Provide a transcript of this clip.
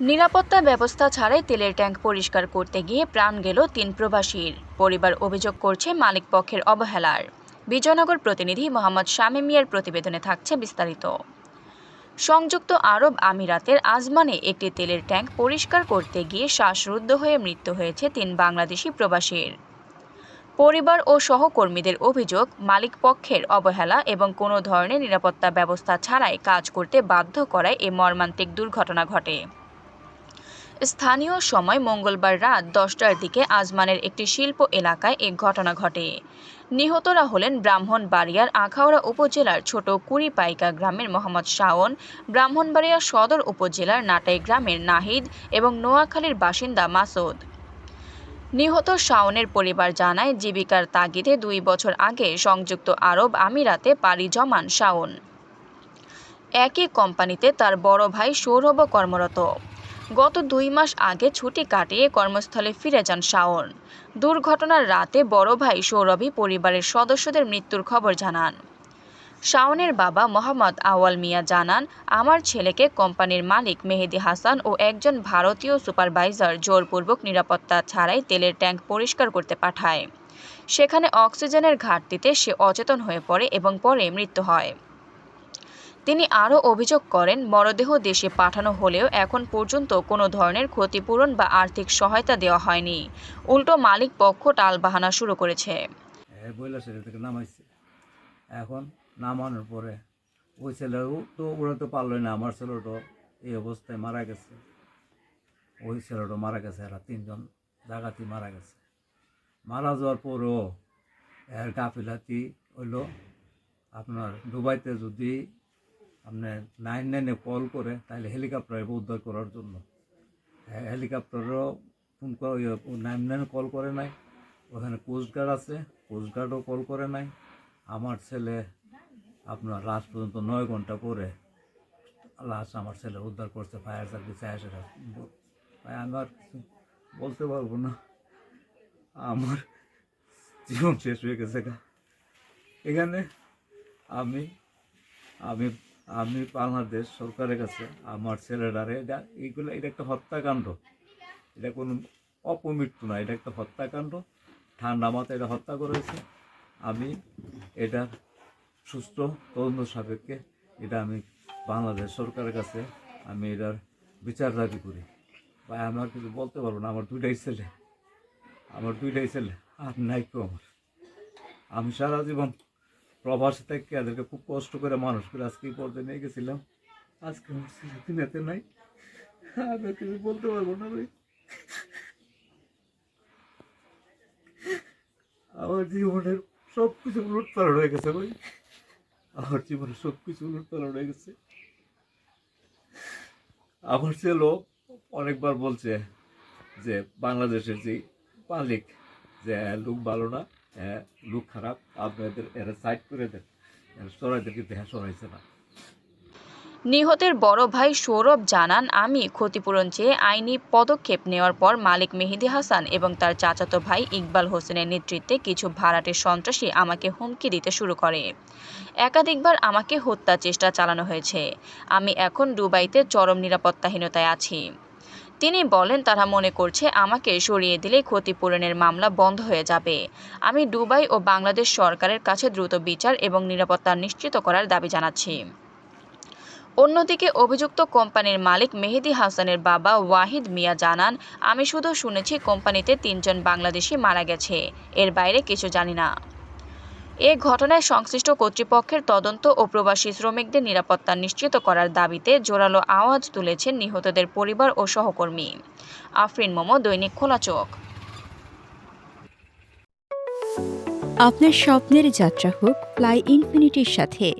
নিরাপত্তা ব্যবস্থা ছাড়াই তেলের ট্যাঙ্ক পরিষ্কার করতে গিয়ে প্রাণ গেল তিন প্রবাসীর। পরিবার অভিযোগ করছে, মালিক পক্ষের অবহেলার। বিজয়নগর প্রতিনিধি মোহাম্মদ শামী মিয়ার প্রতিবেদনে থাকছে বিস্তারিত। সংযুক্ত আরব আমিরাতের আজমানে একটি তেলের ট্যাঙ্ক পরিষ্কার করতে গিয়ে শ্বাসরুদ্ধ হয়ে মৃত্যু হয়েছে তিন বাংলাদেশি প্রবাসীর। পরিবার ও সহকর্মীদের অভিযোগ, মালিক পক্ষের অবহেলা এবং কোনো ধরনের নিরাপত্তা ব্যবস্থা ছাড়াই কাজ করতে বাধ্য করায় এ মর্মান্তিক দুর্ঘটনা ঘটে। স্থানীয় সময় মঙ্গলবার রাত দশটার দিকে আজমানের একটি শিল্প এলাকায় এ ঘটনা ঘটে। নিহতরা হলেন ব্রাহ্মণবাড়িয়ার আখাউড়া উপজেলার ছোট কুড়িপাইকা গ্রামের মোহাম্মদ শাওন, ব্রাহ্মণবাড়িয়া সদর উপজেলার নাটাই গ্রামের নাহিদ এবং নোয়াখালীর বাসিন্দা মাসুদ। নিহত শাওনের পরিবার জানায়, জীবিকার তাগিদে দুই বছর আগে সংযুক্ত আরব আমিরাতে পাড়ি জমান শাওন। একই কোম্পানিতে তার বড় ভাই সৌরভ কর্মরত। গত দুই মাস আগে ছুটি কাটিয়ে কর্মস্থলে ফিরে যান শাওন। দুর্ঘটনার রাতে বড় ভাই সৌরভী পরিবারের সদস্যদের মৃত্যুর খবর জানান। শাওনের বাবা মোহাম্মদ আওয়াল মিয়া জানান, আমার ছেলেকে কোম্পানির মালিক মেহেদি হাসান ও একজন ভারতীয় সুপারভাইজার জোরপূর্বক নিরাপত্তা ছাড়াই তেলের ট্যাঙ্ক পরিষ্কার করতে পাঠায়। সেখানে অক্সিজেনের ঘাটতিতে সে অচেতন হয়ে পড়ে এবং পরে মৃত্যু হয়। তিনি আরও অভিযোগ করেন, মরদেহ দেশে পাঠানো হলেও এখন পর্যন্ত কোনো ধরনের ক্ষতিপূরণ বা আর্থিক সহায়তা দেওয়া হয়নি। উল্টো মালিক পক্ষ টালবাহানা শুরু করেছে। এখন নামানোর পরে ওই ছেলেও তো উড়াতে পারলোই না। আমার ছেলেটা এই অবস্থায় মারা গেছে। ওই ছেলেটা মারা গেছে, এরা তিনজন জায়গাতেই মারা গেছে। মারা যাওয়ার পরও এর গাফিলাতি হইল। আপনার দুবাইতে যদি আপনি নাইন নাইনে কল করে তাহলে হেলিকপ্টার উদ্ধার করার জন্য। হেলিকপ্টারও ফোন করে নাইন নাইনে কল করে নাই। ওখানে কোস্টগার্ড আছে কোস্টগার্ডও কল করে নাই। আমার ছেলে আপনার লাস্ট পর্যন্ত নয় ঘণ্টা পরে লাস্ট আমার ছেলে উদ্ধার করছে ফায়ার সার্ভিসে আসে। আর বলতে পারব না। আমার জীবন শেষ হয়ে গেছে এখানে আমি আমি আমি বাংলাদেশ সরকারের কাছে, আমার ছেলেটারে, এটা এইগুলো, এটা একটা হত্যাকাণ্ড। এটা কোনো অপমৃত্যু না, এটা একটা হত্যাকাণ্ড। ঠান্ডা মাথায় এটা হত্যা করেছে। আমি এটা সুস্থ তদন্ত সাপেক্ষে এটা আমি বাংলাদেশ সরকারের কাছে আমি এটার বিচার দাবি করি। বা আমার কিছু বলতে পারব না, আমার দুইটাই ছেলে। আমার দুইটাই ছেলে, আর নাই কেউ আমার। আমি সারা জীবন প্রবাসী থেকে এদেরকে খুব কষ্ট করে মানুষ করে আজকে পর্যায়ে নিয়ে গেছিলাম। আজকে ছেলে দুনিয়াতে নাই। আমি কিছু বলতে পারব না ভাই। আমার জীবনের সব কিছু উলট পালট হয়ে গেছে ভাই। আমার জীবনের সব কিছু উলট পালট হয়ে গেছে। আমার লোক অনেকবার বলছে যে, বাংলাদেশের যে মালিক, যে লোক ভালো না লোক খারাপ, আপনাদের এরা সাইড করে দেন সরাইদের কিন্তু হ্যাঁ সরাইছে না। নিহতের বড় ভাই সৌরভ জানান, আমি ক্ষতিপূরণ চেয়ে আইনি পদক্ষেপ নেওয়ার পর মালিক মেহেদি হাসান এবং তার চাচাতো ভাই ইকবাল হোসেনের নেতৃত্বে কিছু ভাড়াটে সন্ত্রাসী আমাকে হুমকি দিতে শুরু করে। একাধিকবার আমাকে হত্যা চেষ্টা চালানো হয়েছে। আমি এখন দুবাইতে চরম নিরাপত্তাহীনতায় আছি। তিনি বলেন, তারা মনে করছে আমাকে সরিয়ে দিলে ক্ষতিপূরণের মামলা বন্ধ হয়ে যাবে। আমি দুবাই ও বাংলাদেশ সরকারের কাছে দ্রুত বিচার এবং নিরাপত্তা নিশ্চিত করার দাবি জানাচ্ছি। অন্যদিকে অভিযুক্ত কোম্পানির মালিক মেহেদি হাসানের বাবা ওয়াহিদ মিয়া জানান, আমি শুধু শুনেছি কোম্পানিতে তিনজন বাংলাদেশি মারা গেছে। এর বাইরে কিছু জানি না। এ ঘটনায় সংশ্লিষ্ট কর্তৃপক্ষের তদন্ত ও প্রবাসী শ্রমিকদের নিরাপত্তা নিশ্চিত করার দাবিতে জোরালো আওয়াজ তুলেছেন নিহতদের পরিবার ও সহকর্মী। আফরিন মোমো, দৈনিক খোলা চোখ। আপনার স্বপ্নের যাত্রা হোক ফ্লাই ইনফিনিটির সাথে